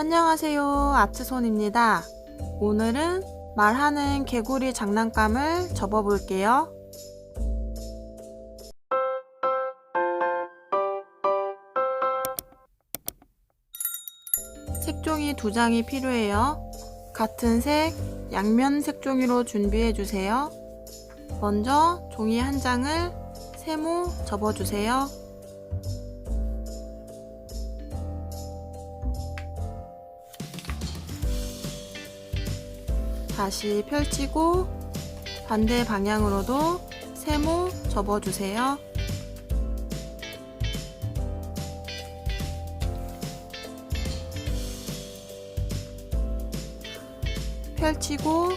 안녕하세요. 아트손입니다. 오늘은 말하는 개구리 장난감을 접어볼게요. 색종이 두 장이 필요해요. 같은 색 양면 색종이로 준비해 주세요. 먼저 종이 한 장을 세모 접어 주세요. 다시 펼치고 반대 방향으로도 세모 접어 주세요. 펼치고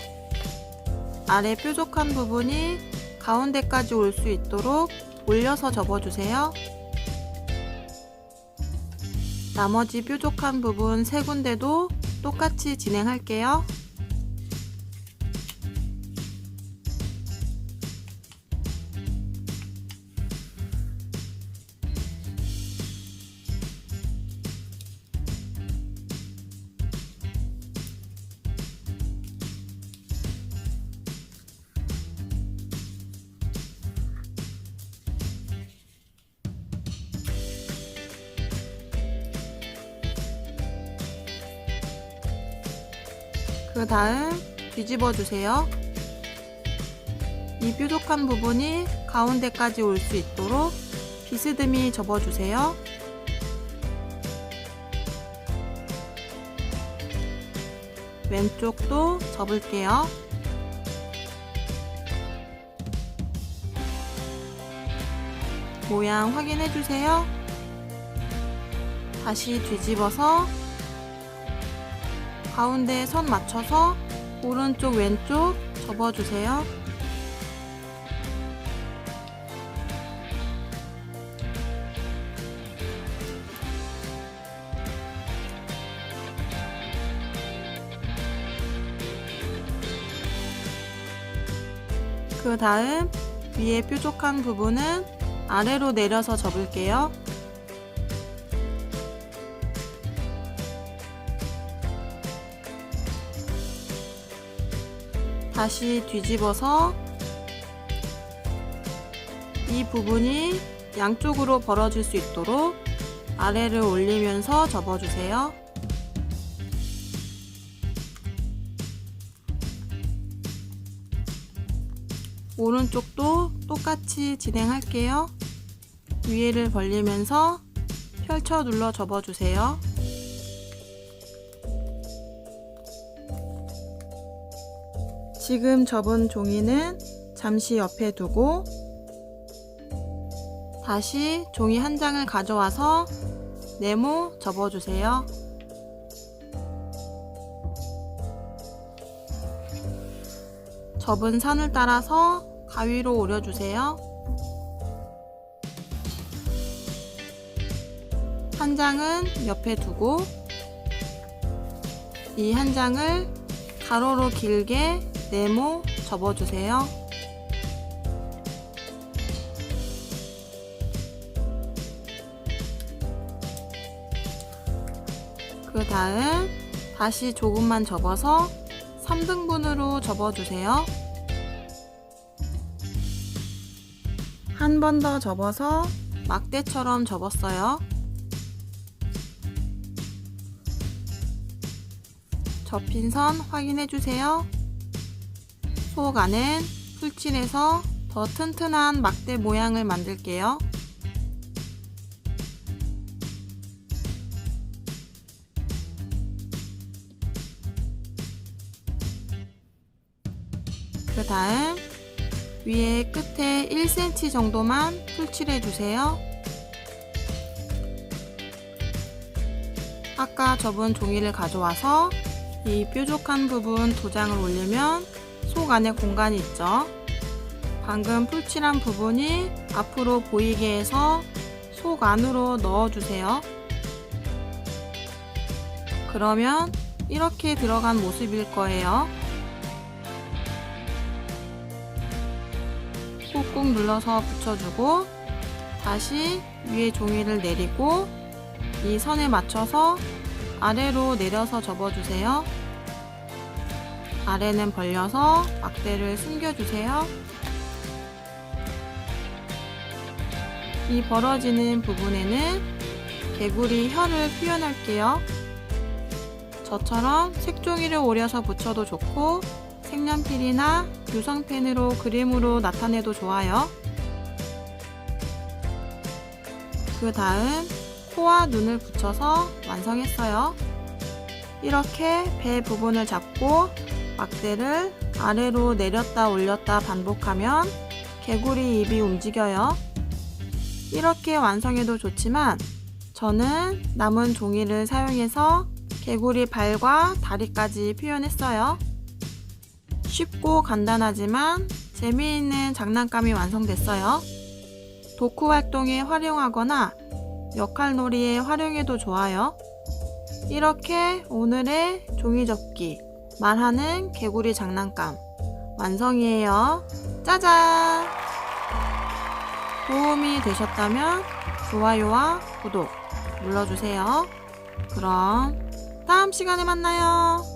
아래 뾰족한 부분이 가운데까지 올 수 있도록 올려서 접어주세요. 나머지 뾰족한 부분 세 군데도 똑같이 진행할게요. 그 다음 뒤집어 주세요. 이 뾰족한 부분이 가운데까지 올 수 있도록 비스듬히 접어 주세요. 왼쪽도 접을게요. 모양 확인해 주세요. 다시 뒤집어서 가운데 선 맞춰서 오른쪽 왼쪽 접어주세요. 그 다음 위에 뾰족한 부분은 아래로 내려서 접을게요. 다시 뒤집어서 이 부분이 양쪽으로 벌어질 수 있도록 아래를 올리면서 접어주세요. 오른쪽도 똑같이 진행할게요. 위에를 벌리면서 펼쳐 눌러 접어주세요. 지금 접은 종이는 잠시 옆에 두고 다시 종이 한 장을 가져와서 네모 접어주세요. 접은 선을 따라서 가위로 오려주세요. 한 장은 옆에 두고 이 한 장을 가로로 길게 네모 접어주세요. 그 다음 다시 조금만 접어서 3등분으로 접어주세요. 한 번 더 접어서 막대처럼 접었어요. 접힌 선 확인해 주세요. 속 안엔 풀칠해서 더 튼튼한 막대 모양을 만들게요. 그 다음 위에 끝에 1cm 정도만 풀칠해 주세요. 아까 접은 종이를 가져와서 이 뾰족한 부분 두 장을 올리면 속 안에 공간이 있죠. 방금 풀칠한 부분이 앞으로 보이게 해서 속 안으로 넣어주세요. 그러면 이렇게 들어간 모습일 거예요. 꾹꾹 눌러서 붙여주고 다시 위에 종이를 내리고 이 선에 맞춰서 아래로 내려서 접어주세요. 아래는 벌려서 막대를 숨겨주세요. 이 벌어지는 부분에는 개구리 혀를 표현할게요. 저처럼 색종이를 오려서 붙여도 좋고 색연필이나 유성펜으로 그림으로 나타내도 좋아요. 그 다음 코와 눈을 붙여서 완성했어요. 이렇게 배 부분을 잡고 막대를 아래로 내렸다 올렸다 반복하면 개구리 입이 움직여요. 이렇게 완성해도 좋지만 저는 남은 종이를 사용해서 개구리 발과 다리까지 표현했어요. 쉽고 간단하지만 재미있는 장난감이 완성됐어요. 도쿠 활동에 활용하거나 역할놀이에 활용해도 좋아요. 이렇게 오늘의 종이접기 말하는 개구리 장난감 완성이에요. 짜잔! 도움이 되셨다면 좋아요와 구독 눌러주세요. 그럼 다음 시간에 만나요.